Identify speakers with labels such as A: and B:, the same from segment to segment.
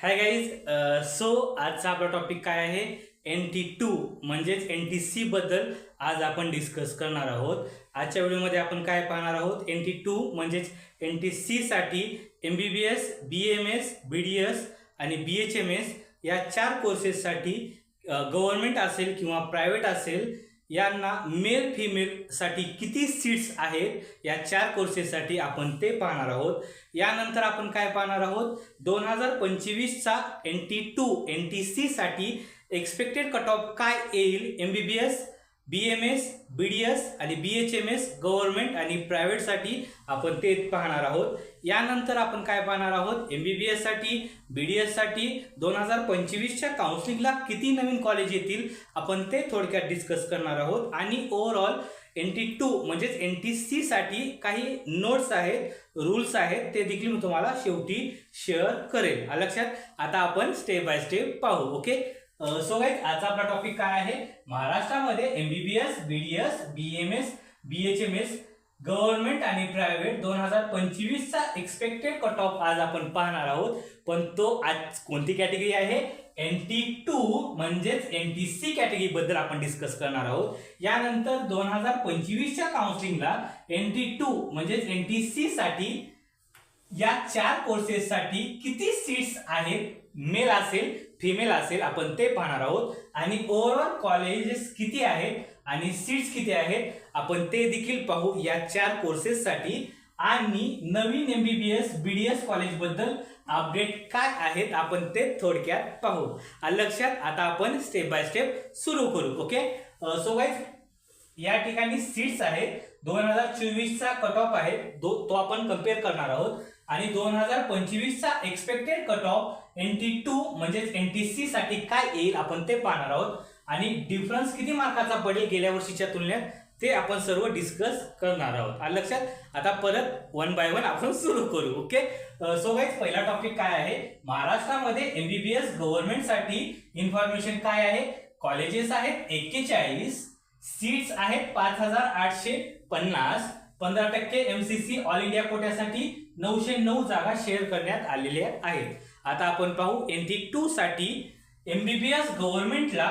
A: Hi guys so आजचा आपला topic काय आहे? एन टी टू म्हणजेच एन टी सी बद्दल आज आपण डिस्कस करणार आहोत. आजच्या व्हिडिओमध्ये आपण काय पाहणार आहोत? एन टी टू म्हणजेच एन टी सी साठी M B B S B M S B D S आणि बी एच एम एस या चार कोर्सेससाठी गव्हर्नमेंट uh, असेल किंवा प्रायव्हेट असेल यांना मेल फिमेलसाठी किती सीट्स आहेत? या चार कोर्सेससाठी आपण ते पाहणार आहोत. यानंतर आपण काय पाहणार आहोत? दोन हजार पंचवीसचा N T two N T सीसाठी एक्सपेक्टेड कट ऑफ काय येईल? M B B S B M S B D S आणि B H M S government आणि प्रायव्हेटसाठी आपण ते पाहणार आहोत. यानंतर आपण काय पाहणार आहोत? एम बी बी एससाठी बी डी एससाठी दोन हजार पंचवीसच्या काउन्सिलिंगला किती नवीन कॉलेज येतील? आपण ते थोडक्यात डिस्कस करणार आहोत. आणि ओव्हरऑल एन टी टू म्हणजेच एन टी सीसाठी काही नोट्स आहेत रूल्स आहेत ते देखील मी तुम्हाला शेवटी शेअर करेल लक्षात? आता आपण स्टेप बाय स्टेप पाहू ओके सो गाईज आजचा आपला टॉपिक काय आहे? महाराष्ट्रामध्ये M B B S B D S B M S B H M S government आणि प्रायव्हेट दोन हजार पंचवीसचा एक्सपेक्टेड कट ऑफ आज आपण पाहणार आहोत. पण तो आज कोणती कॅटेगरी आहे? एन टी टू म्हणजेच एन टी सी कॅटेगरी बद्दल आपण डिस्कस करणार आहोत. यानंतर दोन हजार पंचवीसच्या काउन्सिलिंगला एन टी टू म्हणजेच एन टी सी साठी या चार कोर्सेससाठी किती सीट्स आहेत? मेल असेल फिमेल असेल आपण ते पाहणार आहोत. आणि ओव्हरऑल कॉलेजेस किती आहेत आणि सीट्स किती आहेत आपण ते देखील पाहू या चार कोर्सेससाठी आणि नवीन M B B S B D S कॉलेजबद्दल अपडेट काय आहेत आपण ते थोडक्यात पाहू. लक्षात आता आपण स्टेप बाय स्टेप सुरू करू ओके सो गाईज या ठिकाणी सीट्स आहेत. दोन हजार चोवीसचा कट ऑफ आहे. दो तो आपण कंपेअर करणार आहोत. आणि दोन हजार पंचवीसचा expected cut off N T two म्हणजेच एन टी सी साठी काय येईल आपण ते पाहणार आहोत. आणि डिफरन्स किती मार्काचा पडेल गेल्या वर्षीच्या तुलनेत ते आपण सर्व डिस्कस करणार आहोत. लक्षात आता परत वन बाय वन आपण सुरू करू ओके सो गाईज पहिला टॉपिक काय आहे? महाराष्ट्रामध्ये एमबीबीएस गव्हर्नमेंटसाठी इन्फॉर्मेशन काय आहे? कॉलेजेस आहेत एक्केचाळीस सीट्स आहेत पाच हजार आठशे पन्नास पंधरा टक्के एमसीसी ऑल इंडिया कोट्यासाठी नऊशे नऊ जागा शेअर करण्यात आलेल्या आहेत. आता आपण पाहू एन टी टू साठी एमबीबीएस गव्हर्नमेंटला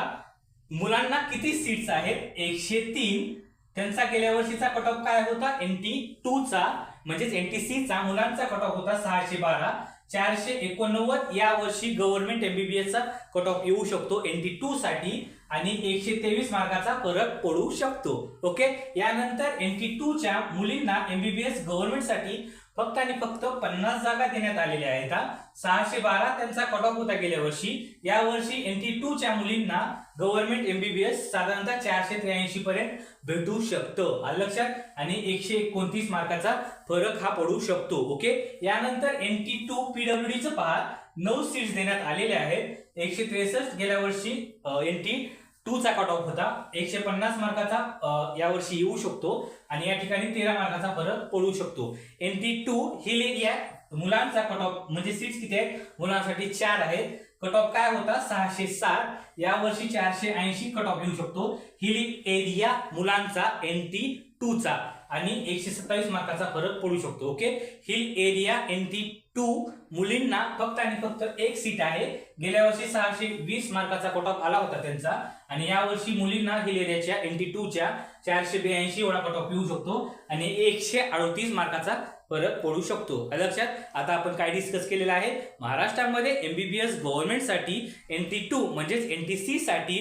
A: मुलांना किती सीट्स आहेत? एकशे तीन. त्यांचा गेल्या वर्षीचा कट ऑफ काय होता? एन टी टू चा म्हणजेच एन टी सी चा मुलांचा कट ऑफ होता सहाशे बारा. चारशे एकोणनव्वद या वर्षी गव्हर्नमेंट एमबीबीएस चा कट ऑफ येऊ शकतो एन टी टू साठी आणि एकशे तेवीस मार्काचा फरक पडू शकतो. ओके यानंतर एन टी टू च्या मुलींना एमबीबीएस गव्हर्नमेंटसाठी फक्त आणि फक्त पन्नास जागा देण्यात आलेल्या आहेत सहाशे बारा त्यांचा कट ऑफ होता गेल्या वर्षी. या वर्षी एन टी टू च्या मुलींना गव्हर्नमेंट एमबीबीएस साधारणतः चारशे त्र्याऐंशी पर्यंत भेटू शकतं. आलं लक्षात? आणि एकशे एकोणतीस मार्काचा फरक हा पडू शकतो. ओके? यानंतर एन टी टू पीडब्ल्यूडीचं पहा. नऊ सीट्स देण्यात आलेले आहेत. एकशे त्रेसष्ट गेल्या वर्षी एन टी टू चा कट ऑफ होता. एकशे पन्नास मार्काचा यावर्षी येऊ शकतो आणि या ठिकाणी तेरा मार्काचा फरक पडू शकतो. एन टी टू हिल आहे मुलांचा कट ऑफ म्हणजे सीट्स किती आहेत? मुलांसाठी चार आहेत. कट ऑफ काय होता? सहाशे साठ या वर्षी चारशे ऐंशी कट ऑफ येऊ शकतो. हिल एरिया मुलांचा एन टी टू चा. आणि एकशे सत्तावीस मार्काचा फरक पडू शकतो. Okay hill area N T two मुलींना फक्त आणि फक्त एक सीट आहे. गेल्या वर्षी सहाशे वीस मार्काचा कट ऑफ आला होता त्यांचा. आणि या वर्षी मुलींना हिल एरियाच्या एन टी टू च्या चारशे ब्याऐंशी एवढा कट ऑफ येऊ शकतो. आणि एकशे अडतीस मार्काचा फरक पडू शकतो. लक्षात आता आपण काय डिस्कस केलेलं आहे? महाराष्ट्रामध्ये एमबीबीएस गव्हर्नमेंटसाठी एन टी टू म्हणजेच एन टी सी साठी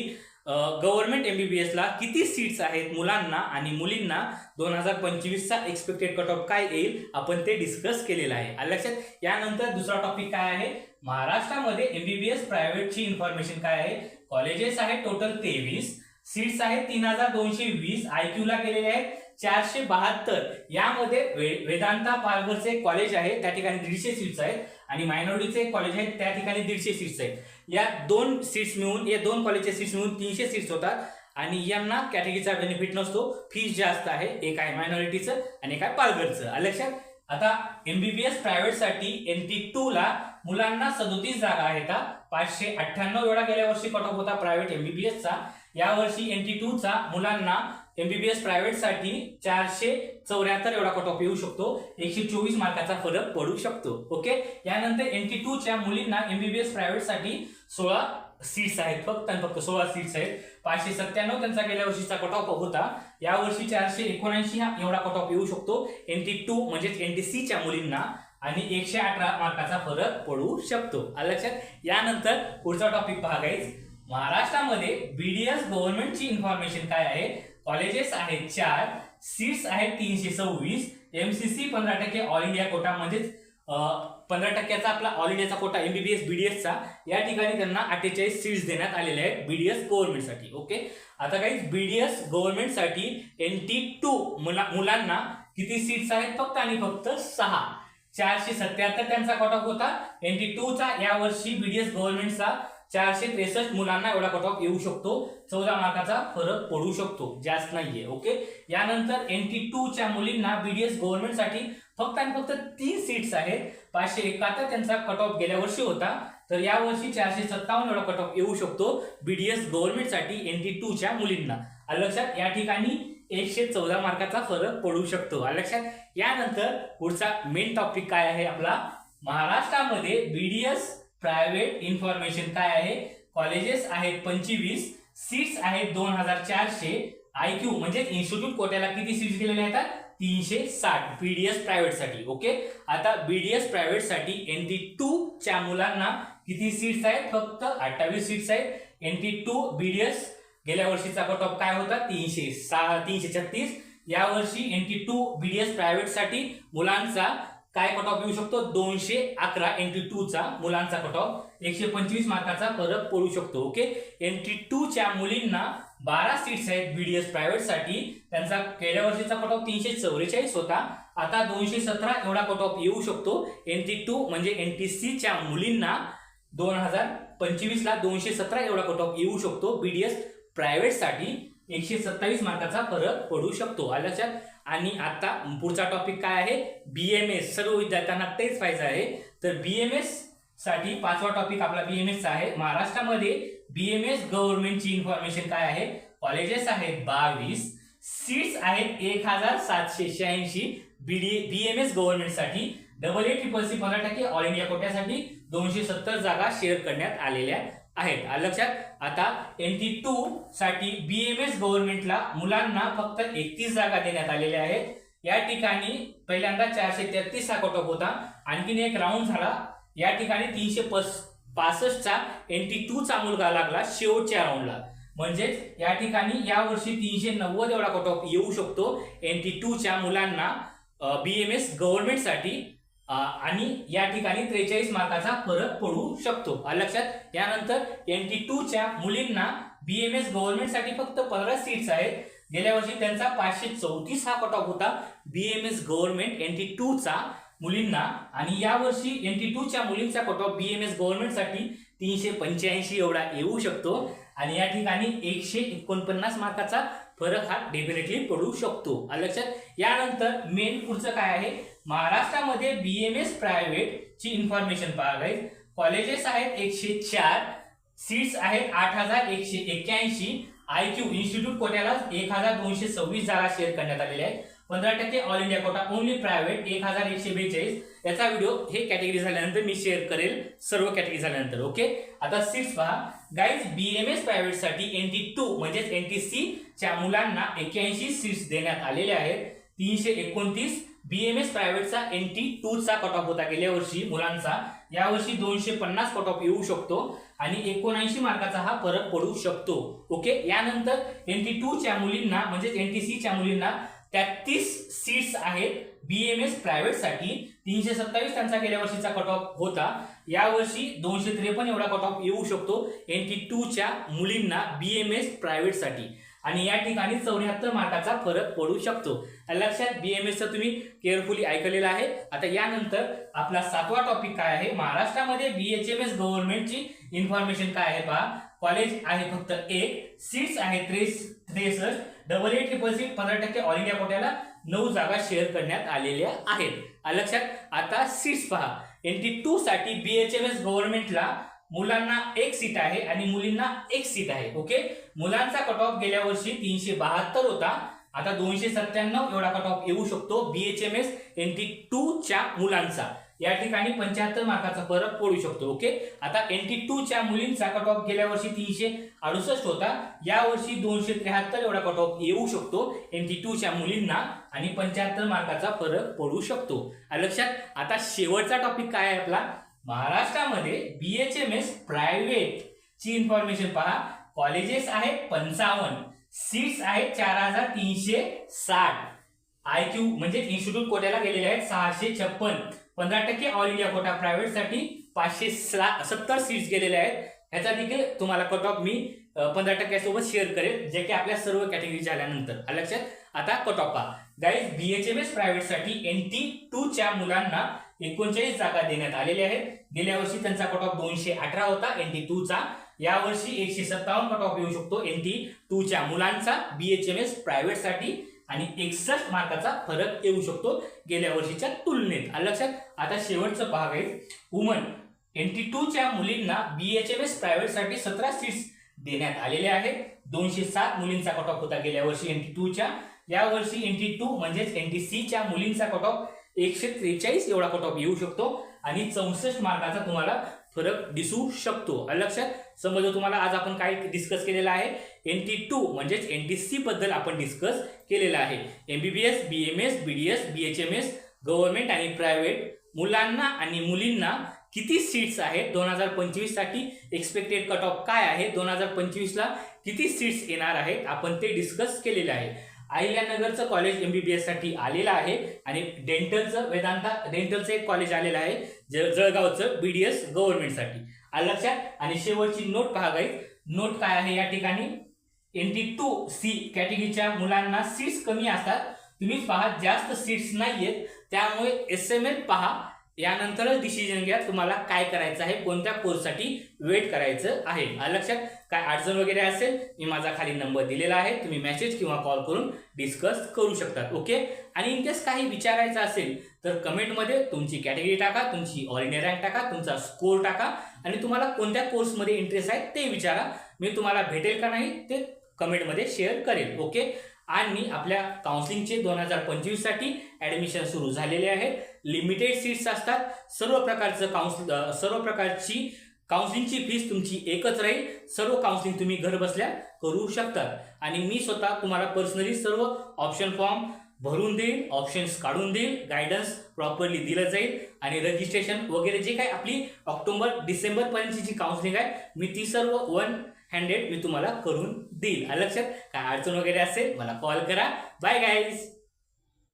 A: गव्हर्नमेंट एमबीबीएस ला किती सीट्स आहेत मुलांना आणि मुलींना? दोन हजार पंचवीसचा एक्सपेक्टेड कट ऑफ काय येईल? आपण ते डिस्कस केलेलं आहे. लक्षात यानंतर दुसरा टॉपिक काय आहे? महाराष्ट्रामध्ये एमबीबीएस प्रायव्हेटची इन्फॉर्मेशन काय आहे? कॉलेजेस आहेत टोटल तेवीस सीट्स आहेत तीन हजार दोनशे वीस आय क्यूला गेलेले आहेत. चारशे बहात्तर. यामध्ये वेदांता पालघरचे कॉलेज आहे त्या ठिकाणी दीडशे सीट्स आहेत. आणि मायनॉरिटीचे कॉलेज आहे त्या ठिकाणी दीडशे सीट्स आहेत. या दोन सीट्स मिळून या दोन कॉलेजच्या सीट्स मिळून तीनशे सीट्स होतात. आणि यांना कॅटेगरीचा बेनिफिट नसतो. फीस जास्त आहे. एक आहे मायनॉरिटीचं आणि एक आहे पालघरचं. लक्षात आता एमबीबीएस प्रायव्हेटसाठी एन टी टू ला मुलांना सदोतीस जागा आहेत पाचशे अठ्ठ्याण्णव एवढा गेल्या वर्षी कट ऑफ होता प्रायव्हेट एमबीबीएसचा या यावर्षी एन टी टू चा मुलांना एमबीबीएस प्रायव्हेटसाठी चारशे चौऱ्याहत्तर एवढा कट ऑफ येऊ शकतो. एकशे चोवीस मार्काचा फरक पडू शकतो. ओके यानंतर एनटी टू च्या मुलींना एमबीबीएस प्रायव्हेटसाठी सोळा सीट्स आहेत. फक्त आणि फक्त सोळा सीट्स आहेत. पाचशे सत्त्याण्णव त्यांचा गेल्या वर्षीचा कट ऑफ होता. यावर्षी चारशे एकोणऐंशी हा एवढा कट ऑफ येऊ शकतो. एनटी टू म्हणजेच एन टी सी च्या मुलींना आणि एकशे अठरा मार्काचा फरक पडू शकतो. लक्षात? यानंतर पुढचा टॉपिक पहा guys. महाराष्ट्रामध्ये बीडीएस गव्हर्नमेंटची इन्फॉर्मेशन काय आहे? कॉलेजेस आहेत चार सीट्स आहेत तीनशे सव्वीस एमसीसी पंधरा टक्के ऑल इंडिया कोटा म्हणजेच पंधरा टक्क्याचा आपला ऑल इंडियाचा कोटा एमबीबीएस बीडीएसचा या ठिकाणी त्यांना अठ्ठेचाळीस सीट्स देण्यात आलेल्या आहेत बीडीएस गव्हर्नमेंटसाठी ओके आता काही बीडीएस गव्हर्नमेंटसाठी एन टी टू मुलांना किती सीट्स आहेत? फक्त आणि फक्त सहा. चारशे सत्याहत्तर त्यांचा कोटा होता. एन टी टू चा बीडीएस गव्हर्नमेंटचा चारशे त्रेसष्ट मुलांना एवढा कट ऑफ येऊ शकतो. चौदा मार्काचा फरक पडू शकतो. जास्त नाहीये ओके? यानंतर एन टी टू च्या मुलींना बीडीएस गव्हर्नमेंटसाठी फक्त आणि फक्त तीन सीट्स आहेत. पाचशे एकाहत्तर त्यांचा कट ऑफ गेल्या वर्षी होता. तर यावर्षी चारशे सत्तावन्न एवढा कट ऑफ येऊ शकतो बीडीएस गव्हर्नमेंटसाठी एन टी टू च्या मुलींना. लक्षात या ठिकाणी एकशे चौदा मार्काचा फरक पडू शकतो. लक्षात यानंतर पुढचा मेन टॉपिक काय आहे आपला? महाराष्ट्रामध्ये बीडीएस प्रायव्हेट इन्फॉर्मेशन काय आहे? कॉलेजेस आहेत पंचवीस सीट्स आहेत दोन हजार चारशे आय क्यू म्हणजे इन्स्टिट्यूट कोट्याला किती सीट्स दिलेल्या आहेत? तीनशे साठ बीडीएस प्रायव्हेटसाठी ओके? आता बीडीएस प्रायव्हेटसाठी एन टी टू च्या मुलांना किती सीट्स आहेत? फक्त अठ्ठावीस सीट्स आहेत. एन टी टू बीडीएस गेल्या वर्षीचा कट ऑफ काय होता? तीनशे सहा तीनशे छत्तीस. या वर्षी एन टी टू बीडीएस प्रायव्हेटसाठी मुलांचा काय कट ऑफ येऊ शकतो? दोनशे अकरा एंट्री टू चा मुलांचा कट ऑफ एकशे पंचवीस मार्काचा फरक पडू शकतो ओके एंट्री टू च्या मुलींना बारा सीट्स आहेत बीडीएस प्रायव्हेटसाठी. त्यांचा गेल्या वर्षीचा कट ऑफ तीनशे चौवेचाळीस होता. आता दोनशे सतरा एवढा कट ऑफ येऊ शकतो. एंट्री टू म्हणजे एंट्री सी च्या मुलींना दोन हजार पंचवीस ला दोनशे सतरा एवढा कट ऑफ येऊ शकतो बीडीएस प्रायव्हेटसाठी. एकशे सत्तावीस मार्काचा फरक पडू शकतो. आल्याच्या आणि आता पुढचा टॉपिक काय आहे? बीएमएस सर्व विद्यार्थ्यांना तेच पाहिजे आहे. तर बीएमएससाठी पाचवा टॉपिक आपला बी एम एस आहे. महाराष्ट्रामध्ये बीएमएस गव्हर्नमेंटची इन्फॉर्मेशन काय आहे? कॉलेजेस आहेत बावीस सीट्स आहेत एक हजार सातशे शहाऐंशी. बीएमएस गव्हर्नमेंटसाठी डबल ए ट्रिपल सी पंधरा टक्के ऑल इंडिया कोट्यासाठी दोनशे सत्तर जागा शेअर करण्यात आलेल्या आहेत. आलं लक्षात? आता एन टी टू साठी बीएमएस गव्हर्नमेंटला मुलांना फक्त एकतीस जागा देण्यात आलेल्या आहेत. या ठिकाणी पहिल्यांदा चारशे तेहतीस हा होता. आणखीन एक राऊंड झाला. या ठिकाणी तीनशे पस पासष्टचा एन टी टूचा मुलगा लागला शेवटच्या राऊंडला म्हणजेच या ठिकाणी यावर्षी तीनशे नव्वद एवढा कट ऑफ येऊ शकतो एन टी टूच्या मुलांना बी मुलांना बीएमएस गव्हर्नमेंटसाठी आणि या ठिकाणी त्रेचाळीस मार्काचा फरक पडू शकतो. लक्षात यानंतर एन टी टू मुलींना बीएमएस गव्हर्नमेंटसाठी फक्त पंधरा सीट्स आहेत. गेल्या वर्षी त्यांचा पाचशे चौतीस हा कट ऑफ होता बीएमएस गव्हर्नमेंट एन टी मुलींना आणि यावर्षी एन टी टूच्या मुलींचा कट ऑफ बीएमएस गव्हर्नमेंटसाठी तीनशे पंच्याऐंशी एवढा येऊ शकतो. आणि या ठिकाणी एकशे एकोणपन्नास मार्काचा फरक हा डेफिनेटली पडू शकतो. लक्षात यानंतर मेन पुढचं काय आहे? महाराष्ट्रामध्ये बीएमएस प्रायव्हेट ची इन्फॉर्मेशन पाहा कॉलेजेस आहेत एकशे चार सीट्स आहेत आठ हजार एकशे एक्क्याऐंशी आय क्यू इन्स्टिट्यूट कोट्याला एक हजार दोनशे सव्वीस जागा शेअर करण्यात आलेल्या आहेत पंधरा टक्के all India quota only private एक हजार एकशे बेचाळीस. याचा व्हिडिओ हे कॅटेगरी झाल्यानंतर मी शेअर करेल सर्व कॅटेगरी झाल्यानंतर ओके आता सीट्स पहा. गाईज बीएमएस प्रायव्हेटसाठी एन टी टू म्हणजेच एन टी सी च्या मुलांना एक्क्याऐंशी सीट्स देण्यात आलेल्या आहेत. तीनशे एकोणतीस बीएमएस प्रायव्हेटचा एन टी टू चा कट ऑफ होता गेल्या वर्षी मुलांचा. यावर्षी दोनशे पन्नास कट ऑफ येऊ शकतो आणि एकोणऐंशी मार्काचा हा फरक पडू शकतो. ओके यानंतर एन टी टू च्या मुलींना म्हणजेच एन टी सीच्या मुलींना तेहतीस सीट्स आहेत बीएमएस प्रायव्हेटसाठी. तीनशे सत्तावीस त्यांचा गेल्या वर्षीचा कट ऑफ होता. यावर्षी दोनशे त्रेपन्न एवढा कट ऑफ येऊ शकतो एन टी टू च्या मुलींना बीएमएस प्रायव्हेटसाठी आणि या ठिकाणी चौऱ्याहत्तर मार्काचा फरक पडू शकतो. लक्षात बीएमएस तुम्ही केअरफुली ऐकलेलं आहे. आता यानंतर आपला सातवा टॉपिक काय आहे? महाराष्ट्रामध्ये बीएचएमएस गव्हर्नमेंटची इन्फॉर्मेशन काय आहे पहा. कॉलेज आहे फक्त एक सीट्स आहे त्रेस त्रेसष्ट डबल ए ट्रिपल सीट पंधरा टक्के ऑल इंडिया कोट्याला नऊ जागा शेअर करण्यात आलेल्या आहेत. लक्षात आता सीट्स पहा. एन टी टू साठी बीएचएमएस गव्हर्नमेंटला मुलांना एक सीट आहे आणि मुलींना एक सीट आहे ओके मुलांचा कट ऑफ गेल्या वर्षी तीनशे बहात्तर होता. आता दोनशे सत्त्याण्णव एवढा कट ऑफ येऊ शकतो. बीएचएमएस एन टी टू च्या मुलांचा. या ठिकाणी पंच्याहत्तर मार्काचा फरक पडू शकतो ओके आता एन टी टू च्या मुलींचा कट ऑफ गेल्या वर्षी तीनशे अडुसष्ट होता. या वर्षी दोनशे त्र्याहत्तर एवढा कट ऑफ येऊ शकतो एन टी टू च्या मुलींना आणि पंच्याहत्तर मार्काचा फरक पडू शकतो. लक्षात आता शेवटचा टॉपिक काय आहे आपला? महाराष्ट्रामध्ये B H M S private ची इन्फॉर्मेशन पहा. कॉलेजेस आहेत पंचावन्न. सीट्स आहेत चार हजार तीनशे साठ. आय क्यू म्हणजे इन्स्टिट्यूट कोट्याला गेलेले आहेत सहाशे छप्पन. पंधरा टक्के ऑल इंडिया कोटा प्रायव्हेटसाठी पाचशे सत्तर सीट्स गेलेले आहेत. ह्याचा देखील तुम्हाला कट ऑफ मी पंधरा टक्क्यासोबत शेअर करेल जे की आपल्या सर्व कॅटेगरीच्या आल्यानंतर. लक्षात? आता कट ऑफ पहा. गाईज बीएचएमएस एससाठी एन टी टूच्या मुलांना एकोणचाळीस जागा देण्यात आलेल्या आहेत. गेल्या वर्षी त्यांचा कट ऑफ दोनशे अठरा होता. एनटी टू चा. यावर्षी एकशे सत्तावन्न कट ऑफ येऊ शकतो एनटी टू च्या मुलांचा. बीएचएमएस प्रायव्हेटसाठी. आणि एकसष्ट मार्काचा फरक येऊ शकतो गेल्या वर्षीच्या तुलनेत. लक्षात? आता शेवटचं भाग आहे. वुमन एनटी टूच्या टू च्या मुलींना बीएचएमएस प्रायव्हेटसाठी सतरा सीट्स देण्यात आलेल्या आहेत. दोनशे सात मुलींचा कट ऑफ होता गेल्या वर्षी एनटी टूच्या टू च्या. टू म्हणजेच एनटी सी च्या मुलींचा कट ऑफ एकशे त्रेचाळीस एवढा कट ऑफ येऊ शकतो. आणि चौसष्ट मार्काचा तुम्हाला फरक दिसू शकतो. लक्षात समजा तुम्हाला? आज आपण काय डिस्कस केलेलं आहे? एन टी टू म्हणजेच एन टी सी बद्दल आपण डिस्कस केलेलं आहे. MBBS B M S B D S B H M S government आणि प्रायव्हेट मुलांना आणि मुलींना किती सीट्स आहेत? दोन हजार पंचवीससाठी एक्सपेक्टेड कट ऑफ काय आहे? दोन हजार पंचवीसला किती सीट्स येणार आहेत? आपण ते डिस्कस केलेले आहे. अहिल्यानगरचं कॉलेज एमबीबीएससाठी आलेलं आहे आणि डेंटलचं वेदांता डेंटलचं एक कॉलेज आलेलं आहे ज- जळगावचं बीडीएस गव्हर्नमेंटसाठी आलं लक्षात? आणि शेवटची नोट पहा गाई नोट काय आहे या ठिकाणी? एन टी टू सी कॅटेगरीच्या मुलांना सीट्स कमी असतात. तुम्ही पहा जास्त सीट्स नाही आहेत त्यामुळे एस एम एल पहा. यानंतरच डिसिजन घ्या तुम्हाला काय करायचं आहे कोणत्या कोर्ससाठी वेट करायचं आहे. लक्षात काय अडचण वगैरे असेल मी माझा खाली नंबर दिलेला आहे तुम्ही मेसेज किंवा कॉल करून डिस्कस करू शकतात ओके आणि इन केस काही विचारायचं असेल तर कमेंटमध्ये तुमची कॅटेगरी टाका तुमची ऑल इंडिया रँक टाका तुमचा स्कोर टाका आणि तुम्हाला कोणत्या कोर्समध्ये इंटरेस्ट आहे ते विचारा. मी तुम्हाला भेटेल का नाही ते कमेंटमध्ये शेअर करेल ओके आणि आपल्या काउन्सिलिंगचे दोन हजार पंचवीससाठी ॲडमिशन ऍडमिशन सुरू झालेले आहेत. लिमिटेड सीट्स असतात. सर्व प्रकारचं काउन्सिल सर्व प्रकारची काउन्सिलिंगची फीस तुमची एकच राहील. सर्व काउन्सिलिंग तुम्ही घर बसल्या करू शकतात. आणि मी स्वतः तुम्हाला पर्सनली सर्व ऑप्शन फॉर्म भरून देईल ऑप्शन्स काढून देईल गायडन्स प्रॉपरली दिलं जाईल. आणि रजिस्ट्रेशन वगैरे जे काही आपली ऑक्टोबर डिसेंबरपर्यंतची जी काउन्सिलिंग आहे मी ती सर्व वन हँडेड मी तुम्हाला करून देईल. लक्षात? काय अडचण वगैरे असेल मला कॉल करा. Bye guys